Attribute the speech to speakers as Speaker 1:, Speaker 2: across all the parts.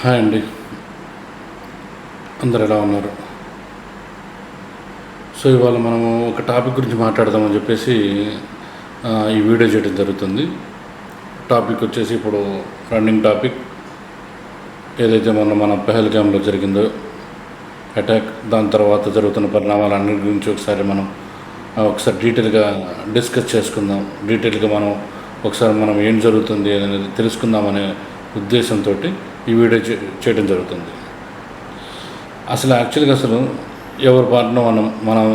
Speaker 1: Hi అండి. అందరు ఎలా ఉన్నారు? సో ఇవాళ మనము ఒక టాపిక్ గురించి మాట్లాడదామని చెప్పేసి ఈ వీడియో చేయడం జరుగుతుంది. టాపిక్ వచ్చేసి ఇప్పుడు రన్నింగ్ టాపిక్. ఏదైతే మొన్న మన పెహల్గామ్లో జరిగిందో అటాక్ దాని తర్వాత జరుగుతున్న పరిణామాలన్నిటి గురించి ఒకసారి మనం ఒకసారి డీటెయిల్గా డిస్కస్ చేసుకుందాం. డీటెయిల్గా మనం ఒకసారి మనం ఏం జరుగుతుంది అనేది తెలుసుకుందామనే ఉద్దేశంతో ఈ వీడియో చేయడం జరుగుతుంది. అసలు యాక్చువల్గా అసలు ఎవరి పాటన మనం మనం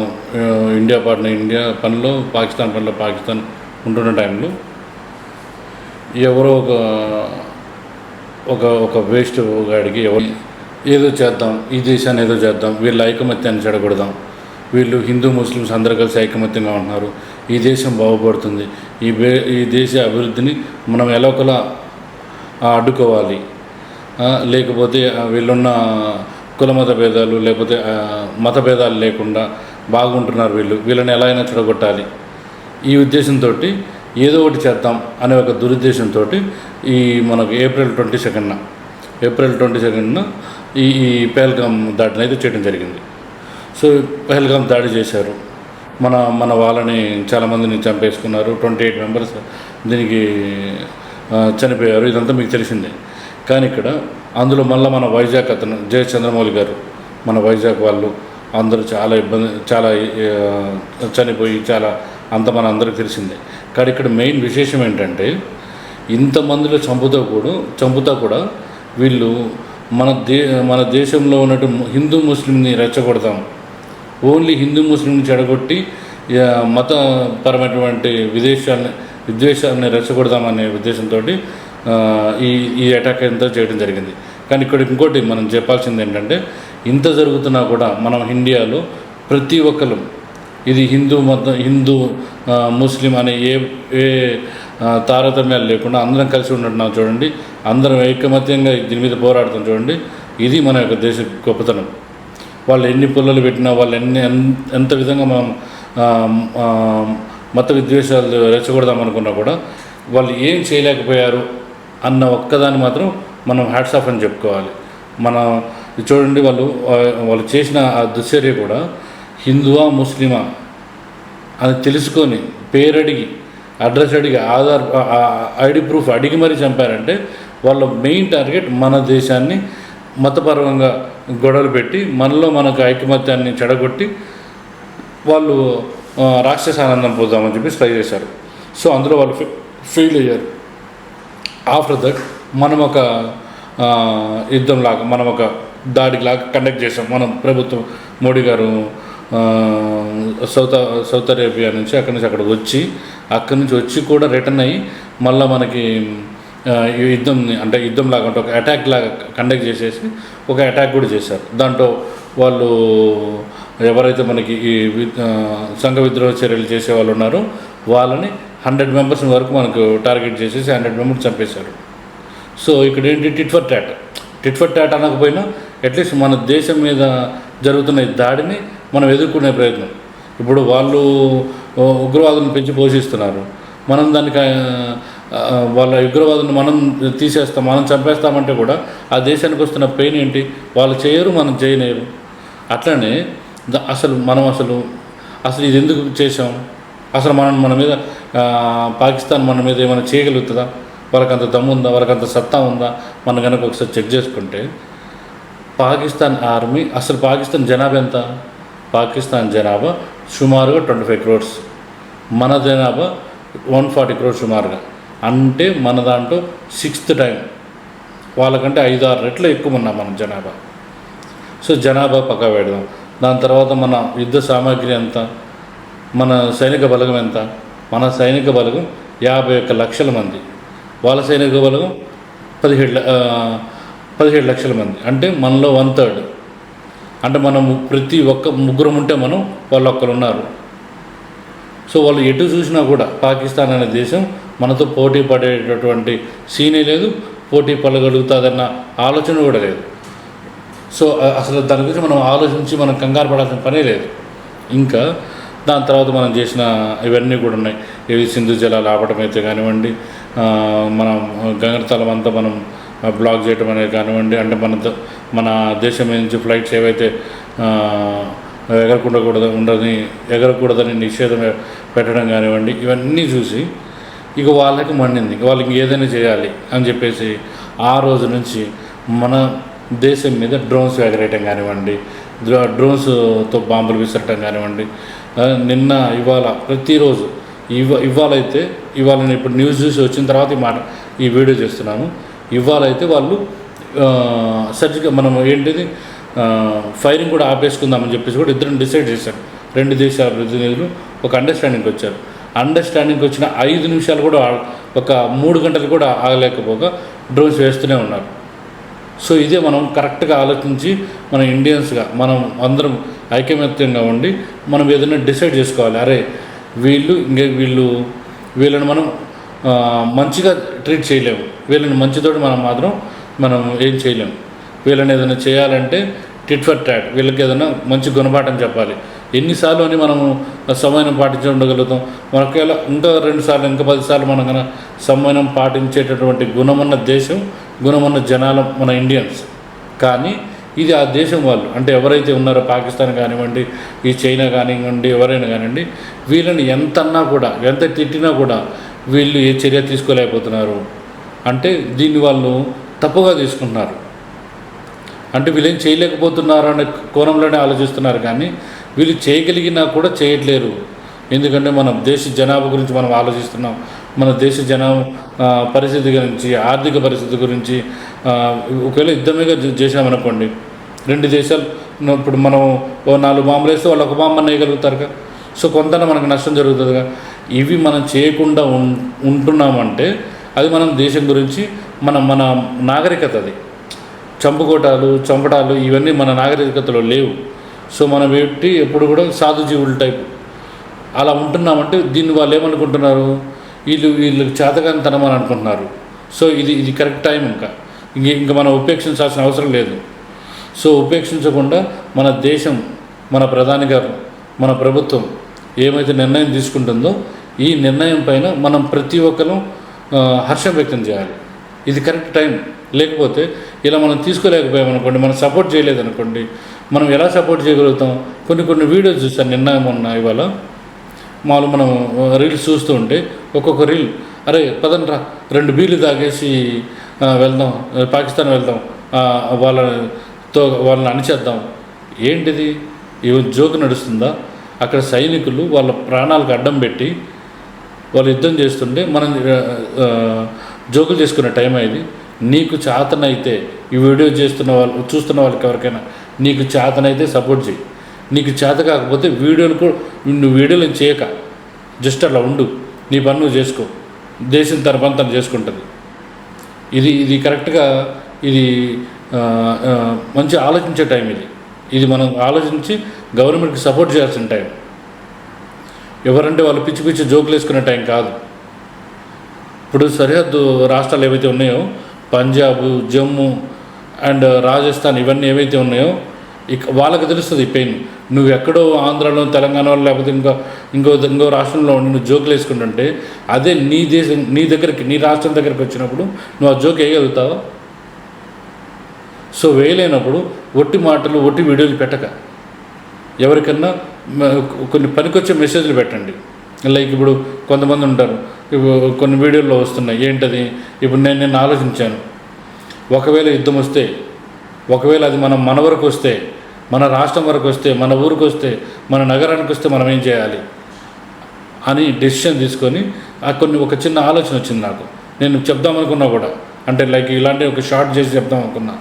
Speaker 1: ఇండియా పాటన ఇండియా పనిలో పాకిస్తాన్ పనిలో పాకిస్తాన్ ఉంటున్న టైంలో ఎవరో ఒక ఒక ఒక వేస్ట్ గాడికి ఎవరు ఏదో చేద్దాం ఈ దేశాన్ని ఏదో చేద్దాం వీళ్ళ ఐకమత్యాన్ని చెడగొడదాం వీళ్ళు హిందూ ముస్లిమ్స్ అందరూ కలిసి ఐకమత్యంగా ఉంటున్నారు ఈ దేశం బాగుపడుతుంది ఈ ఈ దేశ అభివృద్ధిని మనం ఎలా ఒకలా అడ్డుకోవాలి లేకపోతే వీళ్ళున్న కుల మత భేదాలు లేకపోతే మత భేదాలు లేకుండా బాగుంటున్నారు వీళ్ళు. వీళ్ళని ఎలా అయినా చెడగొట్టాలి. ఈ ఉద్దేశంతో ఏదో ఒకటి చేద్దాం అనే ఒక దురుద్దేశంతో ఈ మనకు ఏప్రిల్ ట్వంటీ సెకండ్న ఏప్రిల్ ట్వంటీ సెకండ్న ఈ ఈ పెహల్గామ్ దాడిని అయితే చేయడం జరిగింది. సో పెహల్గామ్ దాడి చేశారు. మన మన వాళ్ళని చాలామందిని చంపేసుకున్నారు. ట్వంటీ ఎయిట్ మెంబర్స్ దీనికి చనిపోయారు. ఇదంతా మీకు తెలిసిందే. కానీ ఇక్కడ అందులో మళ్ళీ మన వైజాగ్ అతను జయ చంద్రమౌళి గారు మన వైజాగ్ వాళ్ళు అందరూ చాలా ఇబ్బంది చాలా చనిపోయి చాలా అంత మన అందరికీ తెలిసిందే. కానీ ఇక్కడ మెయిన్ విశేషం ఏంటంటే ఇంతమందిలో చంపుతా కూడా చంపుతా కూడా వీళ్ళు మన దే మన దేశంలో ఉన్నట్టు హిందూ ముస్లింని రెచ్చగొడతాం. ఓన్లీ హిందూ ముస్లింని చెడగొట్టి మతపరమైనటువంటి విదేశాలని విద్వేషాలని రెచ్చగొడదామనే ఉద్దేశంతో ఈ ఈ అటాక్ అంతా చేయడం జరిగింది. కానీ ఇక్కడ ఇంకోటి మనం చెప్పాల్సింది ఏంటంటే ఇంత జరుగుతున్నా కూడా మనం ఇండియాలో ప్రతి ఒక్కరు ఇది హిందూ మతం హిందూ ముస్లిం అనే ఏ ఏ తారతమ్యాలు లేకుండా అందరం కలిసి ఉంటున్నాం చూడండి. అందరం ఐకమత్యంగా దీని మీద పోరాడుతాం చూడండి. ఇది మన యొక్క దేశ గొప్పతనం. వాళ్ళు ఎన్ని పుల్లలు పెట్టినా వాళ్ళు ఎన్ని ఎంత విధంగా మనం మత విద్వేషాలు రెచ్చగొడదాం అనుకున్నా కూడా వాళ్ళు ఏం చేయలేకపోయారు? అన్న ఒక్కదాన్ని మాత్రం మనం హ్యాట్స్ ఆఫ్ అని చెప్పుకోవాలి. మన చూడండి వాళ్ళు వాళ్ళు చేసిన ఆ దుశ్చర్య కూడా హిందువా ముస్లిమా అని తెలుసుకొని పేరు అడిగి అడ్రస్ అడిగి ఆధార్ ఐడి ప్రూఫ్ అడిగి మరీ చంపారంటే వాళ్ళ మెయిన్ టార్గెట్ మన దేశాన్ని మతపరంగా గొడవలు పెట్టి మనలో మనకు ఐకమత్యాన్ని చెడగొట్టి వాళ్ళు ఆ, రాక్షస ఆనందం పోదామని చెప్పి ట్రై చేశారు. సో అందులో వాళ్ళు ఫెయిల్ అయ్యారు. ఆఫ్టర్ దట్ మనం ఒక యుద్ధం యుద్ధంలాగా మనం ఒక దాడిలాగా కండక్ట్ చేసాం. మనం ప్రభుత్వం మోడీ గారు సౌత్ సౌత్ అరేబియా నుంచి అక్కడి నుంచి అక్కడికి వచ్చి అక్కడి నుంచి వచ్చి కూడా రిటర్న్ అయ్యి మళ్ళీ మనకి యుద్ధం ఈ అంటే యుద్ధం లాగా అంటే ఒక అటాక్ లాగా కండక్ట్ చేసేసి ఒక అటాక్ కూడా చేశారు. దాంట్లో వాళ్ళు ఎవరైతే మనకి ఈ సంఘ విద్రోహ చర్యలు చేసే వాళ్ళు ఉన్నారో వాళ్ళని హండ్రెడ్ మెంబర్స్ వరకు మనకు టార్గెట్ చేసేసి హండ్రెడ్ మెంబర్స్ చంపేశారు. సో ఇక్కడ ఏంటి tit for tat tit for tat అనకపోయినా at least మన దేశం మీద జరుగుతున్న ఈ దాడిని మనం ఎదుర్కొనే ప్రయత్నం. ఇప్పుడు వాళ్ళు ఓ, ఉగ్రవాదులను పెంచి పోషిస్తున్నారు. మనం దానికి వాళ్ళ ఉగ్రవాదులను మనం తీసేస్తాం మనం చంపేస్తామంటే కూడా ఆ దేశానికి వస్తున్న పెయిన్ ఏంటి? వాళ్ళు చేయరు మనం చేయలేరు అట్లనే అసలు మనం అసలు అసలు ఇది ఎందుకు చేసాం అసలు మనం మన మీద పాకిస్తాన్ మన మీద ఏమైనా చేయగలుగుతుందా? వాళ్ళకంత దమ్ము ఉందా? వాళ్ళకంత సత్తా ఉందా? మనం కనుక ఒకసారి చెక్ చేసుకుంటే పాకిస్తాన్ ఆర్మీ అసలు పాకిస్తాన్ జనాభా ఎంత? పాకిస్తాన్ జనాభా సుమారుగా ట్వంటీ ఫైవ్ క్రోర్స్ మన జనాభా వన్ ఫార్టీ క్రోర్స్ సుమారుగా. అంటే మన దాంట్లో సిక్స్త్ టైం. వాళ్ళకంటే ఐదు ఆరు రెట్లు ఎక్కువ ఉన్నాం మన జనాభా. సో జనాభా పక్కా పెడదాం. దాని తర్వాత మన యుద్ధ సామాగ్రి ఎంత? మన సైనిక బలగం ఎంత? మన సైనిక బలగం యాభై ఒక్క లక్షల మంది. వాళ్ళ సైనిక బలగం పదిహేడు పదిహేడు లక్షల మంది. అంటే మనలో వన్ థర్డ్ అంటే మనం ప్రతి ఒక్క ముగ్గురం ఉంటే మనం వాళ్ళు ఒక్కరు ఉన్నారు. సో వాళ్ళు ఎటు చూసినా కూడా పాకిస్తాన్ అనే దేశం మనతో పోటీ పడేటటువంటి సీనే లేదు పోటీ పడగలుగుతుందన్న ఆలోచన కూడా లేదు. సో అసలు దాని గురించి మనం ఆలోచించి మనం కంగారు పడాల్సిన పనే లేదు. ఇంకా దాని తర్వాత మనం చేసిన ఇవన్నీ కూడా ఉన్నాయి. ఇవి సింధు జలాలు ఆపటం అయితే కానివ్వండి మనం గంగతలం అంతా మనం బ్లాక్ చేయటం అనేది కానివ్వండి అంటే మన ద- మన దేశం నుంచి ఫ్లైట్స్ ఏవైతే ఎగరకుండకూడదు ఉండదని ఎగరకూడదని నిషేధం పెట్టడం కానివ్వండి ఇవన్నీ చూసి ఇక వాళ్ళకి మండింది. ఇక వాళ్ళు ఏదైనా చేయాలి అని చెప్పేసి ఆ రోజు నుంచి మన దేశం మీద డ్రోన్స్ ఎగరేయటం కానివ్వండి డ్రోన్స్తో బాంబులు విసరటం కానివ్వండి నిన్న ఇవాళ ప్రతిరోజు ఇవ ఇవాళైతే ఇవాళ నేను ఇప్పుడు న్యూస్ చూసి వచ్చిన తర్వాత ఈ మాట ఈ వీడియో చేస్తున్నాను. ఇవాళైతే వాళ్ళు సర్జికల్ మనం ఏంటిది ఫైరింగ్ కూడా ఆపేసుకుందామని చెప్పేసి కూడా ఇద్దరు డిసైడ్ చేశారు. రెండు దేశాల ప్రతినిధులు ఒక అండర్స్టాండింగ్కి వచ్చారు. అండర్స్టాండింగ్కి వచ్చిన ఐదు నిమిషాలు కూడా ఒక మూడు గంటలు కూడా ఆగలేకపోగా డ్రోన్స్ వేస్తూనే ఉన్నారు. సో ఇదే మనం కరెక్ట్గా ఆలోచించి మన ఇండియన్స్గా మనం అందరం ఐకమత్యంగా ఉండి మనం ఏదైనా డిసైడ్ చేసుకోవాలి. అరే వీళ్ళు ఇంకే వీళ్ళు వీళ్ళని మనం మంచిగా ట్రీట్ చేయలేము. వీళ్ళని మంచితోటి మనం మాత్రం మనం ఏం చేయలేము. వీళ్ళని ఏదైనా చేయాలంటే టిట్ ఫర్ టాట్ వీళ్ళకి ఏదైనా మంచి గుణపాఠం చెప్పాలి. ఎన్నిసార్లు అని మనము సమయం పాటించి ఉండగలుగుతాం మనకేలా ఇంకా రెండు సార్లు ఇంకా పదిసార్లు మనం కనుక సమయం పాటించేటటువంటి గుణమున్న దేశం గుణమున్న జనాలు మన ఇండియన్స్. కానీ ఇది ఆ దేశం వాళ్ళు. అంటే ఎవరైతే ఉన్నారో పాకిస్తాన్ కానివ్వండి ఈ చైనా కానివ్వండి ఎవరైనా కానివ్వండి వీళ్ళని ఎంత అన్నా కూడా ఎంత తిట్టినా కూడా వీళ్ళు ఏ చర్య తీసుకోలేకపోతున్నారు. అంటే దీన్ని వాళ్ళు తప్పుగా తీసుకుంటున్నారు. అంటే వీళ్ళేం చేయలేకపోతున్నారు అనే కోణంలోనే ఆలోచిస్తున్నారు కానీ వీళ్ళు చేయగలిగినా కూడా చేయట్లేరు. ఎందుకంటే మన దేశ జనాభా గురించి మనం ఆలోచిస్తున్నాం. మన దేశ జనాభా పరిస్థితి గురించి ఆర్థిక పరిస్థితి గురించి ఒకవేళ యుద్ధమేగా చేసామనుకోండి రెండు దేశాలు ఇప్పుడు మనం ఓ నాలుగు బాంబులు వేస్తే వాళ్ళు ఒక బాంబు కదా సో కొంత మనకు నష్టం జరుగుతుందిగా? ఇవి మనం చేయకుండా ఉం ఉంటున్నామంటే అది మనం దేశం గురించి మన మన నాగరికత అది. చంపుకోటాలు చంపటాలు ఇవన్నీ మన నాగరికతలో లేవు. సో మనం ఏంటి ఎప్పుడు కూడా సాధు జీవుల టైపు. అలా ఉంటున్నామంటే దీన్ని వాళ్ళు ఏమనుకుంటున్నారు? వీళ్ళు వీళ్ళకి చేతగాని అని అనుకుంటున్నారు. సో ఇది ఇది కరెక్ట్ టైం ఇంకా. ఇంక ఇంకా మనం ఉపేక్షించాల్సిన అవసరం లేదు. సో ఉపేక్షించకుండా మన దేశం మన ప్రధాని గారు మన ప్రభుత్వం ఏమైతే నిర్ణయం తీసుకుంటుందో ఈ నిర్ణయం పైన మనం ప్రతి ఒక్కరూ హర్షం వ్యక్తం చేయాలి. ఇది కరెక్ట్ టైం. లేకపోతే ఇలా మనం తీసుకోలేకపోయామనుకోండి మనం సపోర్ట్ చేయలేదనుకోండి మనం ఎలా సపోర్ట్ చేయగలుగుతాం? కొన్ని కొన్ని వీడియోస్ చూసాను నిన్న మొన్న ఇవాళ. మామూలు మనం రీల్స్ చూస్తూ ఉంటే ఒక్కొక్క రీల్ అరే పదండ్రా రెండు బీర్లు తాగేసి వెళ్దాం పాకిస్తాన్ వెళ్దాం వాళ్ళతో వాళ్ళని అణిచేద్దాం. ఏంటిది? ఇవి జోకు నడుస్తుందా? అక్కడ సైనికులు వాళ్ళ ప్రాణాలకు అడ్డం పెట్టి వాళ్ళు యుద్ధం చేస్తుంటే మనం జోకులు చేసుకునే టైం అయింది. నీకు చేతనైతే ఈ వీడియో చేస్తున్న వాళ్ళు చూస్తున్న వాళ్ళకి ఎవరికైనా నీకు చేతనైతే సపోర్ట్ చేయి. నీకు చేత కాకపోతే వీడియోలు కూడా నువ్వు వీడియోలు చేయక. జస్ట్ అలా ఉండు. నీ పని నువ్వు చేసుకో. దేశం తన పని తను చేసుకుంటుంది. ఇది ఇది కరెక్ట్గా ఇది మంచి ఆలోచించే టైం ఇది. ఇది మనం ఆలోచించి గవర్నమెంట్కి సపోర్ట్ చేయాల్సిన టైం. ఎవరంటే వాళ్ళు పిచ్చి పిచ్చి జోకులు వేసుకునే టైం కాదు. ఇప్పుడు సరిహద్దు రాష్ట్రాలు ఏవైతే ఉన్నాయో పంజాబ్ జమ్మూ అండ్ రాజస్థాన్ ఇవన్నీ ఏవైతే ఉన్నాయో ఇక వాళ్ళకి తెలుస్తుంది ఈ పెయిన్. నువ్వు ఎక్కడో ఆంధ్రాలో తెలంగాణలో లేకపోతే ఇంకా ఇంకో ఇంకో రాష్ట్రంలో ఉండి నువ్వు జోకులు వేసుకుంటుంటే అదే నీ దేశం నీ దగ్గరికి నీ రాష్ట్రం దగ్గరికి వచ్చినప్పుడు నువ్వు ఆ జోక్ వేయగలుగుతావా? సో వేయలేనప్పుడు ఒట్టి మాటలు ఒట్టి వీడియోలు పెట్టక. ఎవరికన్నా కొన్ని పనికొచ్చే మెసేజ్లు పెట్టండి. లైక్ ఇప్పుడు కొంతమంది ఉంటారు. ఇప్పుడు కొన్ని వీడియోల్లో వస్తున్నాయి. ఏంటది? ఇప్పుడు నేను నేను ఆలోచించాను. ఒకవేళ యుద్ధం వస్తే ఒకవేళ అది మనం మన వరకు వస్తే మన రాష్ట్రం వరకు వస్తే మన ఊరికి వస్తే మన నగరానికి వస్తే మనం ఏం చేయాలి? అని డెసిషన్ తీసుకొని ఆ కొన్ని ఒక చిన్న ఆలోచన వచ్చింది నాకు. నేను చెప్దామనుకున్నా కూడా. అంటే లైక్ ఇలాంటి ఒక షార్ట్ చేసి చెప్దాం అనుకున్నా.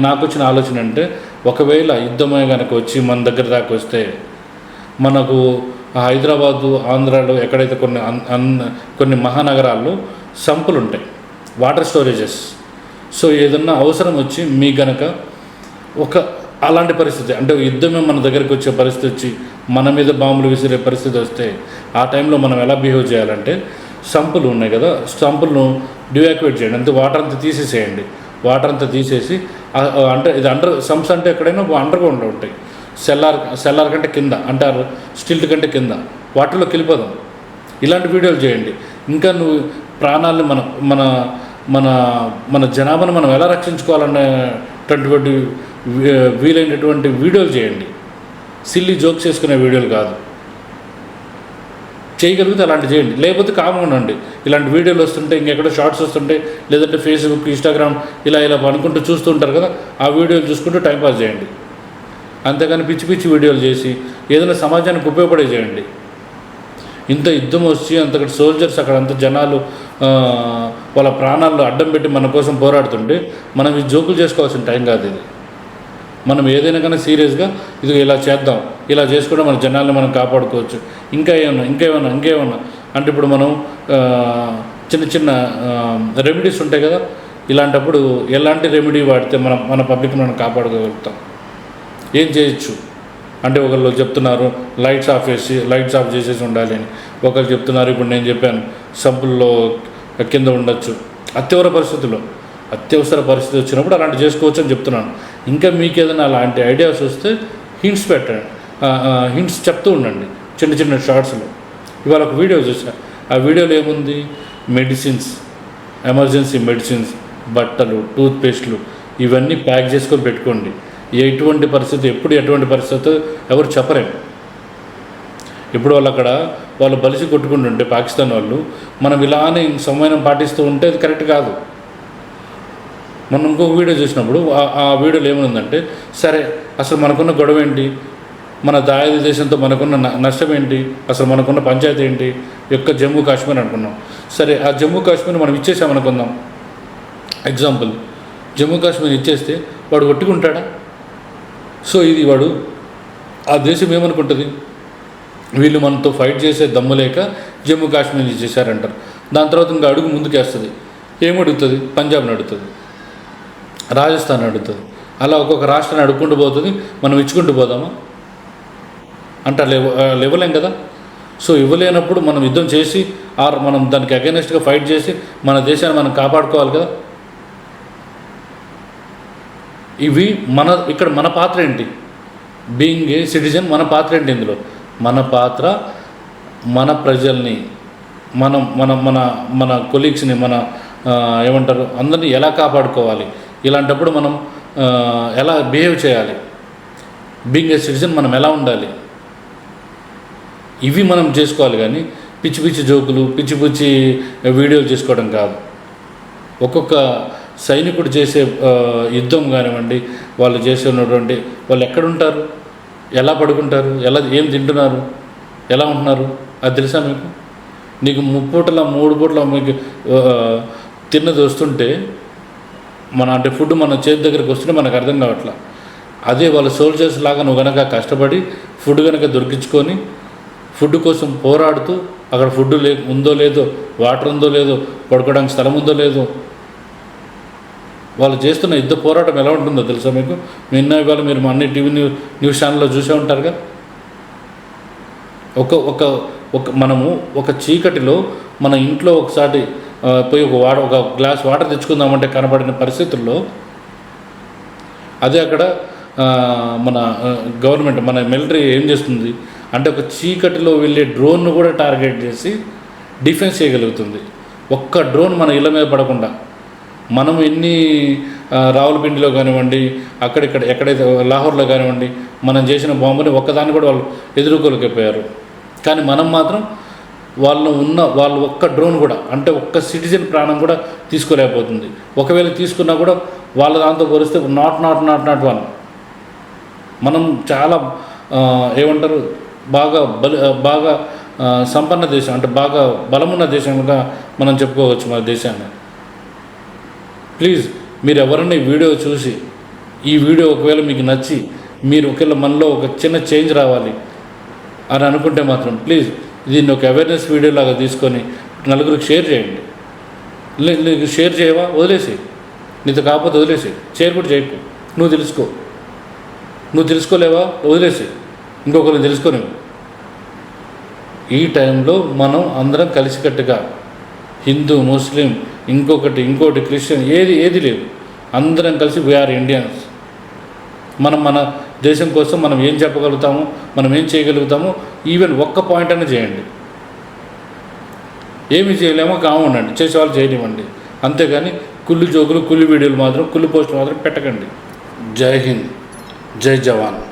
Speaker 1: నాకు వచ్చిన ఆలోచన అంటే ఒకవేళ యుద్ధమే కనుక వచ్చి మన దగ్గర దాకా వస్తే మనకు హైదరాబాదు ఆంధ్రాలో ఎక్కడైతే కొన్ని అన్ కొన్ని మహానగరాల్లో సంపులు ఉంటాయి వాటర్ స్టోరేజెస్. సో ఏదన్నా అవసరం వచ్చి మీ గనక ఒక అలాంటి పరిస్థితి అంటే యుద్ధమే మన దగ్గరికి వచ్చే పరిస్థితి వచ్చి మన మీద బాంబులు విసిరే పరిస్థితి వస్తే ఆ టైంలో మనం ఎలా బిహేవ్ చేయాలంటే సంపులు ఉన్నాయి కదా సంపులను డివాక్యువేట్ చేయండి. అంటే వాటర్ అంతా తీసేసేయండి. వాటర్ అంతా తీసేసి అంటే ఇది అండర్ సంప్స్ అంటే ఎక్కడైనా అండర్ ఉంటాయి. సెల్లార్ సెల్లార్ కంటే కింద అంటారు స్టిల్ట్ కంటే కింద వాటిలోకి వెళ్ళిపోదాం ఇలాంటి వీడియోలు చేయండి. ఇంకా నువ్వు ప్రాణాలను మన మన మన మన జనాభాను మనం ఎలా రక్షించుకోవాలనేటటువంటి వీలైనటువంటి వీడియోలు చేయండి. సిల్లీ జోక్స్ చేసుకునే వీడియోలు కాదు. చేయగలిగితే అలాంటి చేయండి. లేకపోతే కామన్ ఉండండి. ఇలాంటి వీడియోలు వస్తుంటే ఇంకెక్కడో షార్ట్స్ వస్తుంటే లేదంటే ఫేస్బుక్ ఇన్స్టాగ్రామ్ ఇలా ఇలా అనుకుంటూ చూస్తూ ఉంటారు కదా ఆ వీడియోలు చూసుకుంటూ టైంపాస్ చేయండి. అంతేగాని పిచ్చి పిచ్చి వీడియోలు చేసి ఏదైనా సమాజానికి ఉపయోగపడే చేయండి. ఇంత యుద్ధం వచ్చి అంతకటి సోల్జర్స్ అక్కడ అంత జనాలు వాళ్ళ ప్రాణాలు అడ్డం పెట్టి మన కోసం పోరాడుతుంటే మనం ఈ జోకులు చేసుకోవాల్సిన టైం కాదు ఇది. మనం ఏదైనా కానీ సీరియస్గా ఇది ఇలా చేద్దాం ఇలా చేసుకుంటే మన జనాల్ని మనం కాపాడుకోవచ్చు. ఇంకా ఏమన్నా ఇంకేమన్నా ఇంకేమన్నా అంటే ఇప్పుడు మనం చిన్న చిన్న రెమెడీస్ ఉంటాయి కదా ఇలాంటప్పుడు ఎలాంటి రెమెడీ వాడితే మనం మన పబ్లిక్ మనం కాపాడుకోగలుగుతాం. ఏం చేయొచ్చు? అంటే ఒకళ్ళు చెప్తున్నారు లైట్స్ ఆఫ్ చేసి లైట్స్ ఆఫ్ చేసేసి ఉండాలి అని. ఒకళ్ళు చెప్తున్నారు ఇప్పుడు నేను చెప్పాను సబ్బుల్లో కింద ఉండొచ్చు. అత్యవసర పరిస్థితుల్లో అత్యవసర పరిస్థితి వచ్చినప్పుడు అలాంటి చేసుకోవచ్చు అని చెప్తున్నాను. ఇంకా మీకు ఏదైనా అలాంటి ఐడియాస్ వస్తే హింట్స్ పెట్టండి. హింట్స్ చెప్తూ ఉండండి చిన్న చిన్న షార్ట్స్లో. ఇవాళ ఒక వీడియో చూసా. ఆ వీడియోలో ఏముంది? మెడిసిన్స్ ఎమర్జెన్సీ మెడిసిన్స్ బట్టలు టూత్పేస్ట్లు ఇవన్నీ ప్యాక్ చేసుకొని పెట్టుకోండి. ఎటువంటి పరిస్థితి ఎప్పుడు ఎటువంటి పరిస్థితి ఎవరు చెప్పలేము ఇప్పుడు వాళ్ళు అక్కడ వాళ్ళు బలిసి కొట్టుకుంటుంటే పాకిస్తాన్ వాళ్ళు మనం ఇలానే సమయం పాటిస్తూ ఉంటే అది కరెక్ట్ కాదు. మనం ఇంకొక వీడియో చూసినప్పుడు ఆ- వీడియోలో ఏముందంటే సరే అసలు మనకున్న గొడవ ఏంటి? మన దాయాది దేశంతో మనకున్న నష్టం ఏంటి? అసలు మనకున్న పంచాయతీ ఏంటి? యొక్క జమ్మూ కాశ్మీర్ అనుకున్నాం. సరే ఆ జమ్మూ కాశ్మీర్ మనం ఇచ్చేసామనుకుందాం. ఎగ్జాంపుల్ జమ్మూ కాశ్మీర్ ఇచ్చేస్తే వాడు కొట్టుకుంటాడా? సో ఇది వాడు ఆ దేశం ఏమనుకుంటుంది? వీళ్ళు మనతో ఫైట్ చేసే దమ్ము లేక జమ్మూ కాశ్మీర్ చేశారంటారు. దాని తర్వాత ఇంకా అడుగు ముందుకేస్తుంది. ఏమడుగుతుంది? పంజాబ్ని అడుగుతుంది. రాజస్థాన్ అడుగుతుంది. అలా ఒక్కొక్క రాష్ట్రాన్ని అడుక్కుంటూ పోతుంది. మనం ఇచ్చుకుంటూ పోదామా? అంటే అలా అలా ఇవ్వలేం కదా? సో ఇవ్వలేనప్పుడు మనం యుద్ధం చేసి ఆర్ మనం దానికి అగైనెస్ట్గా ఫైట్ చేసి మన దేశాన్ని మనం కాపాడుకోవాలి కదా? ఇవి మన ఇక్కడ మన పాత్ర ఏంటి? బీయింగ్ ఏ సిటిజన్ మన పాత్ర ఏంటి ఇందులో? మన పాత్ర మన ప్రజల్ని మనం మన మన మన కొలీగ్స్ని మన ఏమంటారు అందరినీ ఎలా కాపాడుకోవాలి? ఇలాంటప్పుడు మనం ఎలా బిహేవ్ చేయాలి? బీయింగ్ ఏ సిటిజన్ మనం ఎలా ఉండాలి? ఇవి మనం చేసుకోవాలి కానీ పిచ్చి పిచ్చి జోకులు పిచ్చి పిచ్చి వీడియోలు చేసుకోవడం కాదు. ఒక్కొక్క సైనికుడు చేసే యుద్ధం కానివ్వండి వాళ్ళు చేసే ఉన్నటువంటి వాళ్ళు ఎక్కడుంటారు? ఎలా పడుకుంటారు? ఎలా ఏం తింటున్నారు? ఎలా ఉంటున్నారు? అది తెలుసా మీకు? నీకు ముప్పూటల మూడు పూటల మీకు తిన్నది వస్తుంటే మన అంటే ఫుడ్ మన చేతి దగ్గరికి వస్తుంటే మనకు అర్థం కావట్లా. అదే వాళ్ళ సోల్జర్స్ లాగా నువ్వు కనుక కష్టపడి ఫుడ్ కనుక దొరికించుకొని ఫుడ్ కోసం పోరాడుతూ అక్కడ ఫుడ్ లే ఉందో లేదో వాటర్ ఉందో లేదో పడుకోవడానికి స్థలం ఉందో లేదో వాళ్ళు చేస్తున్న యుద్ధ పోరాటం ఎలా ఉంటుందో తెలుసా మీకు? నిన్న ఇవాళ మీరు మా అన్ని టీవీ న్యూ న్యూస్ ఛానల్లో చూసే ఉంటారుగా? ఒక ఒక ఒక మనము ఒక చీకటిలో మన ఇంట్లో ఒకసారి పోయి ఒక వాటర్ ఒక గ్లాస్ వాటర్ తెచ్చుకుందామంటే కనబడిన పరిస్థితుల్లో అదే అక్కడ మన గవర్నమెంట్ మన మిలిటరీ ఏం చేస్తుంది? అంటే ఒక చీకటిలో వెళ్ళే డ్రోన్ను కూడా టార్గెట్ చేసి డిఫెన్స్ చేయగలుగుతుంది. ఒక్క డ్రోన్ మన ఇళ్ళ మీద పడకుండా. మనం ఎన్ని రావులపిండిలో కానివ్వండి అక్కడిక్కడ ఎక్కడైతే లాహోర్లో కానివ్వండి మనం చేసిన బాంబుని ఒక్కదాన్ని కూడా వాళ్ళు ఎదుర్కోలేకపోయారు. కానీ మనం మాత్రం వాళ్ళు ఉన్న వాళ్ళు ఒక్క డ్రోన్ కూడా అంటే ఒక్క సిటిజన్ ప్రాణం కూడా తీసుకోలేకపోతుంది. ఒకవేళ తీసుకున్నా కూడా వాళ్ళ దాంతో పోలిస్తే not not not not one. మనం చాలా ఏమంటారు బాగా బలి బాగా సంపన్న దేశం అంటే బాగా బలమున్న దేశంగా మనం చెప్పుకోవచ్చు మన దేశాన్ని. ప్లీజ్ మీరు ఎవరైనా ఈ వీడియో చూసి ఈ వీడియో ఒకవేళ మీకు నచ్చి మీరు ఒకవేళ మనలో ఒక చిన్న చేంజ్ రావాలి అని అనుకుంటే మాత్రం ప్లీజ్ దీన్ని ఒక అవేర్నెస్ వీడియో లాగా తీసుకొని నలుగురికి షేర్ చేయండి. నీకు షేర్ చేయవా? వదిలేసి నీతో కాకపోతే వదిలేసి షేర్ కూడా చేయకు. నువ్వు తెలుసుకో. నువ్వు తెలుసుకోలేవా? వదిలేసి ఇంకొకరిని తెలుసుకోలేవు ఈ టైంలో మనం అందరం కలిసికట్టుగా హిందూ ముస్లిం ఇంకొకటి ఇంకోటి క్రిస్టియన్ ఏది ఏది లేదు. అందరం కలిసి వీఆర్ ఇండియన్స్ మనం మన దేశం కోసం మనం ఏం చెప్పగలుగుతాము మనం ఏం చేయగలుగుతామో ఈవెన్ ఒక్క పాయింట్ అయినా చేయండి. ఏమి చేయలేమో కాము చేసేవాళ్ళు చేయనివ్వండి. అంతేగాని కుళ్ళు జోకులు కుళ్ళు వీడియోలు మాత్రం కుళ్ళు పోస్టులు మాత్రం పెట్టకండి. జై హింద్. జై జవాన్.